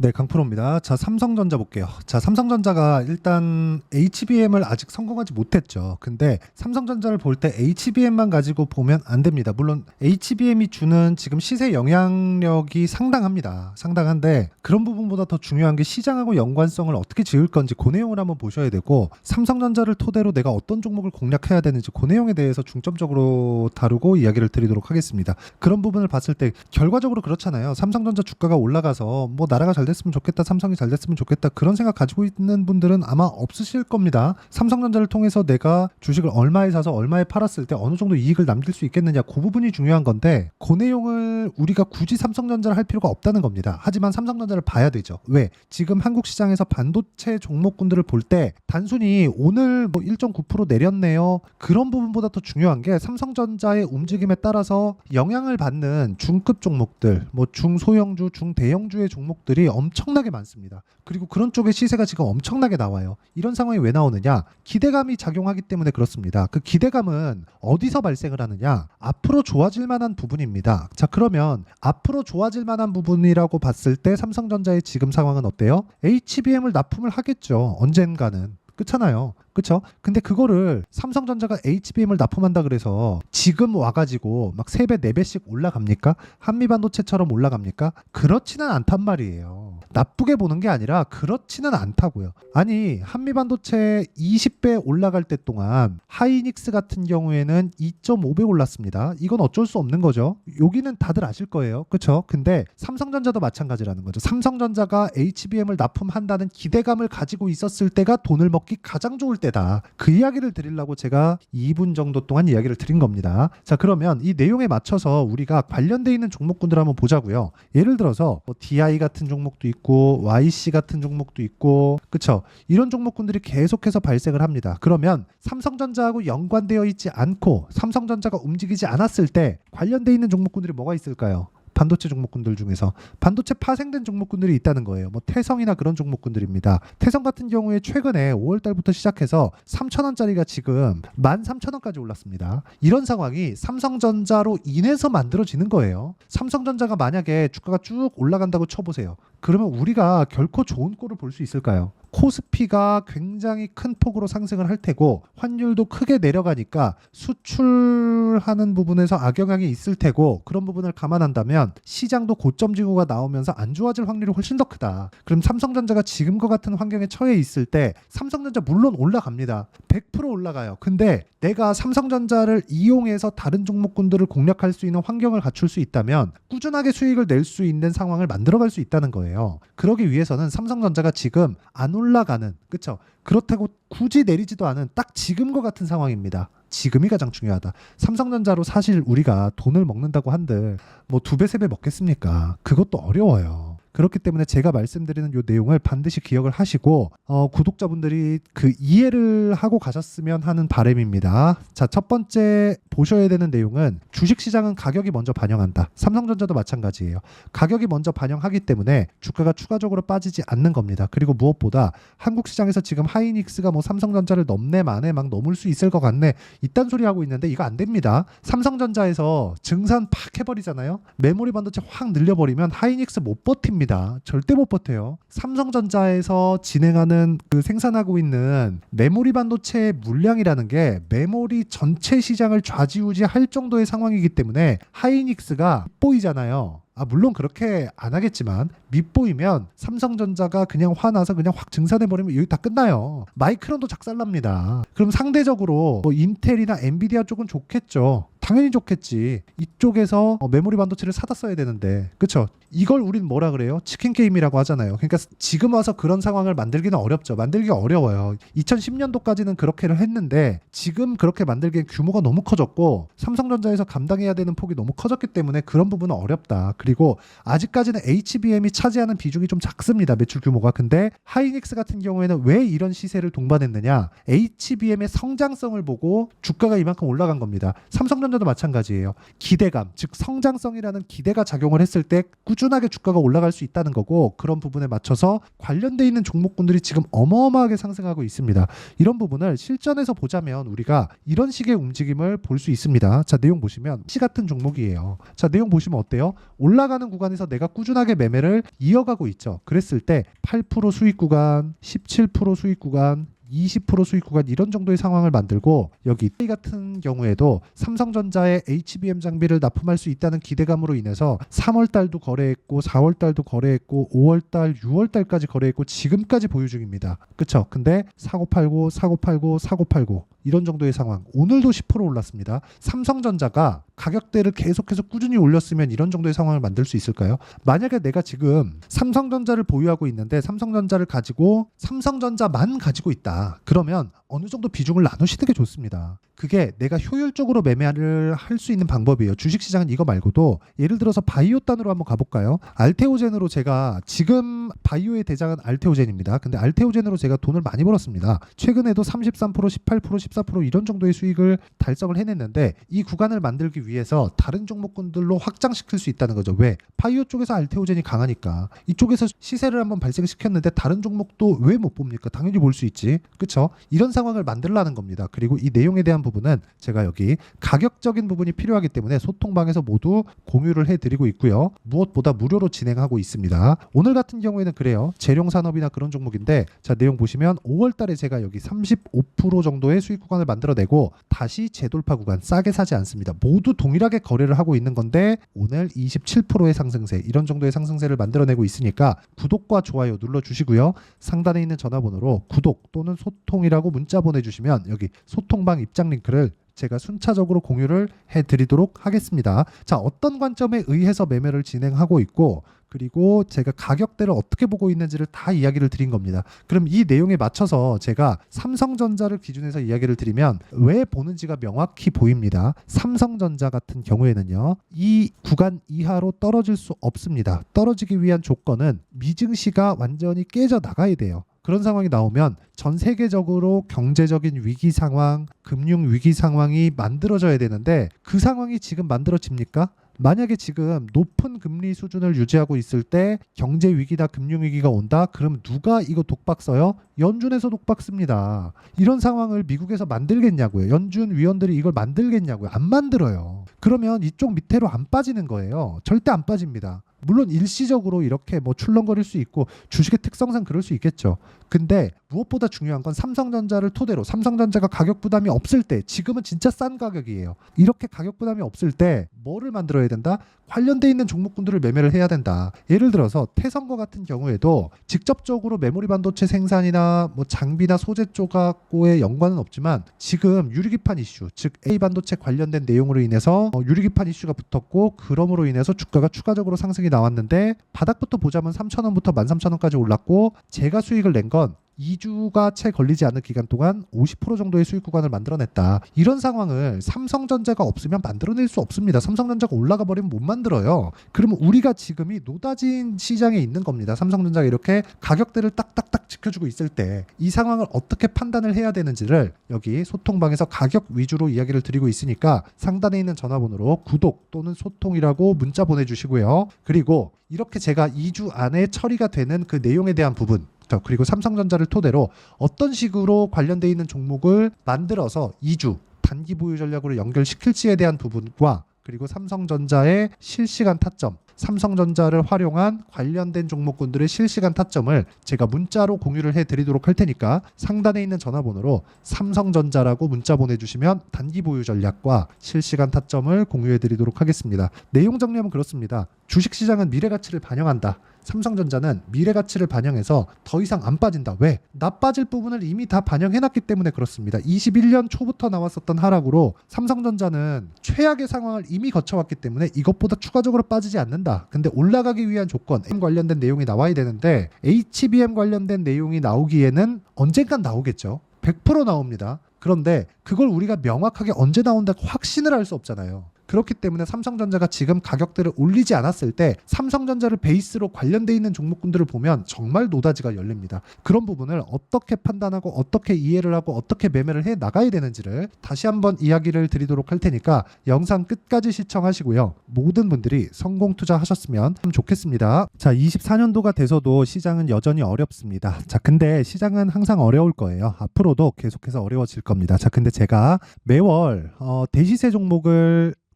네, 강프로입니다. 자, 삼성전자 볼게요. 자, 삼성전자가 일단 HBM을 아직 성공하지 못했죠. 근데 삼성전자를 볼 때 HBM만 가지고 보면 안 됩니다. 물론 HBM이 주는 지금 시세 영향력이 상당합니다. 상당한데 그런 부분보다 더 중요한 게 시장하고 연관성을 어떻게 지을 건지 그 내용을 한번 보셔야 되고 삼성전자를 토대로 내가 어떤 종목을 공략해야 되는지 그 내용에 대해서 중점적으로 다루고 이야기를 드리도록 하겠습니다. 그런 부분을 봤을 때 결과적으로 그렇잖아요. 삼성전자 주가가 올라가서 뭐 나라가 잘 됐으면 좋겠다, 삼성이 잘 됐으면 좋겠다 그런 생각 가지고 있는 분들은 아마 없으실 겁니다. 삼성전자를 통해서 내가 주식을 얼마에 사서 얼마에 팔았을 때 어느 정도 이익을 남길 수 있겠느냐 그 부분이 중요한 건데 그 내용을 우리가 굳이 삼성전자를 할 필요가 없다는 겁니다. 하지만 삼성전자를 봐야 되죠. 왜? 지금 한국 시장에서 반도체 종목군들을 볼 때 단순히 오늘 뭐 1.9% 내렸네요. 그런 부분보다 더 중요한 게 삼성전자의 움직임에 따라서 영향을 받는 중급 종목들, 뭐 중소형주, 중대형주의 종목들이 엄청나게 많습니다. 그리고 그런 쪽의 시세가 지금 엄청나게 나와요. 이런 상황이 왜 나오느냐? 기대감이 작용하기 때문에 그렇습니다. 그 기대감은 어디서 발생을 하느냐? 앞으로 좋아질 만한 부분입니다. 자, 그러면 앞으로 좋아질 만한 부분이라고 봤을 때 삼성전자의 지금 상황은 어때요? HBM을 납품을 하겠죠. 언젠가는. 그렇잖아요. 그쵸? 근데 그거를 삼성전자가 HBM을 납품한다 그래서 지금 와가지고 막 3배, 4배씩 올라갑니까? 한미반도체처럼 올라갑니까? 그렇지는 않단 말이에요. 나쁘게 보는 게 아니라 그렇지는 않다고요. 아니, 한미 반도체 20배 올라갈 때 동안 하이닉스 같은 경우에는 2.5배 올랐습니다. 이건 어쩔 수 없는 거죠. 여기는 다들 아실 거예요. 그쵸? 근데 삼성전자도 마찬가지라는 거죠. 삼성전자가 HBM을 납품한다는 기대감을 가지고 있었을 때가 돈을 먹기 가장 좋을 때다. 그 이야기를 드리려고 제가 2분 정도 동안 이야기를 드린 겁니다. 자, 그러면 이 내용에 맞춰서 우리가 관련돼 있는 종목군들 한번 보자고요. 예를 들어서 뭐 DI 같은 종목도 있고 YC 같은 종목도 있고 그쵸? 이런 종목군들이 계속해서 발생을 합니다. 그러면 삼성전자하고 연관되어 있지 않고 삼성전자가 움직이지 않았을 때 관련돼 있는 종목군들이 뭐가 있을까요? 반도체 종목군들 중에서 반도체 파생된 종목군들이 있다는 거예요. 뭐 태성이나 그런 종목군들입니다. 태성 같은 경우에 최근에 5월 달부터 시작해서 3,000원짜리가 지금 13,000원까지 올랐습니다. 이런 상황이 삼성전자로 인해서 만들어지는 거예요. 삼성전자가 만약에 주가가 쭉 올라간다고 쳐보세요. 그러면 우리가 결코 좋은 꼴을 볼 수 있을까요? 코스피가 굉장히 큰 폭으로 상승을 할 테고 환율도 크게 내려가니까 수출하는 부분에서 악영향이 있을 테고 그런 부분을 감안한다면 시장도 고점 징후가 나오면서 안 좋아질 확률이 훨씬 더 크다. 그럼 삼성전자가 지금과 같은 환경에 처해 있을 때 삼성전자 물론 올라갑니다. 100% 올라가요. 근데 내가 삼성전자를 이용해서 다른 종목군들을 공략할 수 있는 환경을 갖출 수 있다면 꾸준하게 수익을 낼 수 있는 상황을 만들어갈 수 있다는 거예요. 그러기 위해서는 삼성전자가 지금 안 올라가는 그쵸? 그렇다고 굳이 내리지도 않은 딱 지금과 같은 상황입니다. 지금이 가장 중요하다. 삼성전자로 사실 우리가 돈을 먹는다고 한들 뭐 두 배, 세 배 먹겠습니까? 그것도 어려워요. 그렇기 때문에 제가 말씀드리는 요 내용을 반드시 기억을 하시고 어, 구독자분들이 그 이해를 하고 가셨으면 하는 바람입니다. 자, 첫 번째 보셔야 되는 내용은 주식 시장은 가격이 먼저 반영한다. 삼성전자도 마찬가지예요. 가격이 먼저 반영하기 때문에 주가가 추가적으로 빠지지 않는 겁니다. 그리고 무엇보다 한국 시장에서 지금 하이닉스가 뭐 삼성전자를 넘네 만에 막 넘을 수 있을 것 같네 이딴 소리 하고 있는데 이거 안 됩니다. 삼성전자에서 증산 팍 해버리잖아요. 메모리 반도체 확 늘려버리면 하이닉스 못 버팁니다. 절대 못 버텨요. 삼성전자에서 진행하는 그 생산하고 있는 메모리 반도체 물량이라는 게 메모리 전체 시장을 좌지우지할 정도의 상황이기 때문에 하이닉스가 보이잖아요. 아 물론 그렇게 안 하겠지만 밑보이면 삼성전자가 그냥 화나서 그냥 확 증산해버리면 여기 다 끝나요. 마이크론도 작살납니다. 그럼 상대적으로 뭐 인텔이나 엔비디아 쪽은 좋겠죠. 당연히 좋겠지. 이쪽에서 어, 메모리 반도체를 사다 써야 되는데, 그쵸? 이걸 우린 뭐라 그래요? 치킨 게임이라고 하잖아요. 그러니까 지금 와서 그런 상황을 만들기는 어렵죠. 만들기 어려워요. 2010년도까지는 그렇게를 했는데 지금 그렇게 만들기엔 규모가 너무 커졌고 삼성전자에서 감당해야 되는 폭이 너무 커졌기 때문에 그런 부분은 어렵다. 그리고 아직까지는 HBM이 차지하는 비중이 좀 작습니다. 매출 규모가. 근데 하이닉스 같은 경우에는 왜 이런 시세를 동반했느냐? HBM의 성장성을 보고 주가가 이만큼 올라간 겁니다. 삼성전자 삼성전자도 마찬가지예요. 기대감, 즉 성장성이라는 기대가 작용을 했을 때 꾸준하게 주가가 올라갈 수 있다는 거고 그런 부분에 맞춰서 관련돼 있는 종목군들이 지금 어마어마하게 상승하고 있습니다. 이런 부분을 실전에서 보자면 우리가 이런 식의 움직임을 볼 수 있습니다. 자, 내용 보시면 시 같은 종목이에요. 자, 내용 보시면 어때요? 올라가는 구간에서 내가 꾸준하게 매매를 이어가고 있죠. 그랬을 때 8% 수익 구간, 17% 수익 구간, 20% 수익 구간 이런 정도의 상황을 만들고 여기 이 같은 경우에도 삼성전자의 HBM 장비를 납품할 수 있다는 기대감으로 인해서 3월 달도 거래했고 4월 달도 거래했고 5월 달, 6월 달까지 거래했고 지금까지 보유 중입니다. 그쵸? 근데 사고 팔고 사고 팔고 사고 팔고 이런 정도의 상황. 오늘도 10% 올랐습니다. 삼성전자가 가격대를 계속해서 꾸준히 올렸으면 이런 정도의 상황을 만들 수 있을까요? 만약에 내가 지금 삼성전자를 보유하고 있는데 삼성전자를 가지고 삼성전자만 가지고 있다. 그러면 어느 정도 비중을 나누시는 게 좋습니다. 그게 내가 효율적으로 매매를 할 수 있는 방법이에요. 주식시장은 이거 말고도 예를 들어서 바이오 단으로 한번 가볼까요? 알테오젠으로 제가 지금 바이오의 대장은 알테오젠입니다. 근데 알테오젠으로 제가 돈을 많이 벌었습니다. 최근에도 33%, 18%, 14% 이런 정도의 수익을 달성을 해냈는데 이 구간을 만들기 위해서 다른 종목군들로 확장시킬 수 있다는 거죠. 왜? 바이오 쪽에서 알테오젠이 강하니까 이쪽에서 시세를 한번 발생시켰는데 다른 종목도 왜 못 봅니까? 당연히 볼 수 있지. 그쵸? 이런 상황을 만들라는 겁니다. 그리고 이 내용에 대한 부분은 제가 여기 가격적인 부분이 필요하기 때문에 소통방에서 모두 공유를 해드리고 있고요. 무엇보다 무료로 진행하고 있습니다. 오늘 같은 경우에는 그래요. 재룡산업이나 그런 종목인데 자 내용 보시면 5월달에 제가 여기 35% 정도의 구간을 만들어내고 다시 재돌파 구간 싸게 사지 않습니다. 모두 동일하게 거래를 하고 있는 건데 오늘 27%의 상승세 이런 정도의 상승세를 만들어내고 있으니까 구독과 좋아요 눌러주시고요. 상단에 있는 전화번호로 구독 또는 소통이라고 문자 보내주시면 여기 소통방 입장 링크를 제가 순차적으로 공유를 해드리도록 하겠습니다. 자, 어떤 관점에 의해서 매매를 진행하고 있고 그리고 제가 가격대를 어떻게 보고 있는지를 다 이야기를 드린 겁니다. 그럼 이 내용에 맞춰서 제가 삼성전자를 기준해서 이야기를 드리면 왜 보는지가 명확히 보입니다. 삼성전자 같은 경우에는요. 이 구간 이하로 떨어질 수 없습니다. 떨어지기 위한 조건은 미증시가 완전히 깨져 나가야 돼요. 그런 상황이 나오면 전 세계적으로 경제적인 위기 상황, 금융 위기 상황이 만들어져야 되는데 그 상황이 지금 만들어집니까? 만약에 지금 높은 금리 수준을 유지하고 있을 때 경제 위기다 금융 위기가 온다 그럼 누가 이거 독박 써요? 연준에서 독박 씁니다. 이런 상황을 미국에서 만들겠냐고요. 연준 위원들이 이걸 만들겠냐고요. 안 만들어요. 그러면 이쪽 밑으로 안 빠지는 거예요. 절대 안 빠집니다. 물론 일시적으로 이렇게 뭐 출렁거릴 수 있고 주식의 특성상 그럴 수 있겠죠. 근데 무엇보다 중요한 건 삼성전자를 토대로 삼성전자가 가격 부담이 없을 때 지금은 진짜 싼 가격이에요. 이렇게 가격 부담이 없을 때 뭐를 만들어야 된다? 관련돼 있는 종목군들을 매매를 해야 된다. 예를 들어서 태성과 같은 경우에도 직접적으로 메모리 반도체 생산이나 뭐 장비나 소재 쪽하고의 연관은 없지만 지금 유리기판 이슈, 즉 A 반도체 관련된 내용으로 인해서 어, 유리기판 이슈가 붙었고 그럼으로 인해서 주가가 추가적으로 상승이 나왔는데 바닥부터 보자면 3,000원부터 13,000원까지 올랐고 제가 수익을 낸 건 2주가 채 걸리지 않은 기간 동안 50% 정도의 수익 구간을 만들어냈다. 이런 상황을 삼성전자가 없으면 만들어낼 수 없습니다. 삼성전자가 올라가 버리면 못 만들어요. 그러면 우리가 지금이 노다진 시장에 있는 겁니다. 삼성전자가 이렇게 가격대를 딱딱딱 지켜주고 있을 때 이 상황을 어떻게 판단을 해야 되는지를 여기 소통방에서 가격 위주로 이야기를 드리고 있으니까 상단에 있는 전화번호로 구독 또는 소통이라고 문자 보내주시고요. 그리고 이렇게 제가 2주 안에 처리가 되는 그 내용에 대한 부분 자, 그리고 삼성전자를 토대로 어떤 식으로 관련돼 있는 종목을 만들어서 2주 단기 보유 전략으로 연결시킬지에 대한 부분과 그리고 삼성전자의 실시간 타점, 삼성전자를 활용한 관련된 종목군들의 실시간 타점을 제가 문자로 공유를 해드리도록 할 테니까 상단에 있는 전화번호로 삼성전자라고 문자 보내주시면 단기 보유 전략과 실시간 타점을 공유해드리도록 하겠습니다. 내용 정리하면 그렇습니다. 주식시장은 미래 가치를 반영한다. 삼성전자는 미래 가치를 반영해서 더 이상 안 빠진다. 왜? 나 빠질 부분을 이미 다 반영해놨기 때문에 그렇습니다. 21년 초부터 나왔었던 하락으로 삼성전자는 최악의 상황을 이미 거쳐왔기 때문에 이것보다 추가적으로 빠지지 않는다. 근데 올라가기 위한 조건, 관련된 내용이 나와야 되는데 HBM 관련된 내용이 나오기에는 언젠간 나오겠죠. 100% 나옵니다. 그런데 그걸 우리가 명확하게 언제 나온다고 확신을 할 수 없잖아요. 그렇기 때문에 삼성전자가 지금 가격대를 올리지 않았을 때 삼성전자를 베이스로 관련돼 있는 종목군들을 보면 정말 노다지가 열립니다. 그런 부분을 어떻게 판단하고 어떻게 이해를 하고 어떻게 매매를 해 나가야 되는지를 다시 한번 이야기를 드리도록 할 테니까 영상 끝까지 시청하시고요. 모든 분들이 성공 투자하셨으면 참 좋겠습니다. 자, 24년도가 돼서도 시장은 여전히 어렵습니다. 자, 근데 시장은 항상 어려울 거예요. 앞으로도 계속해서 어려워질 겁니다. 자, 근데 제가 매월 어, 대시세 종목을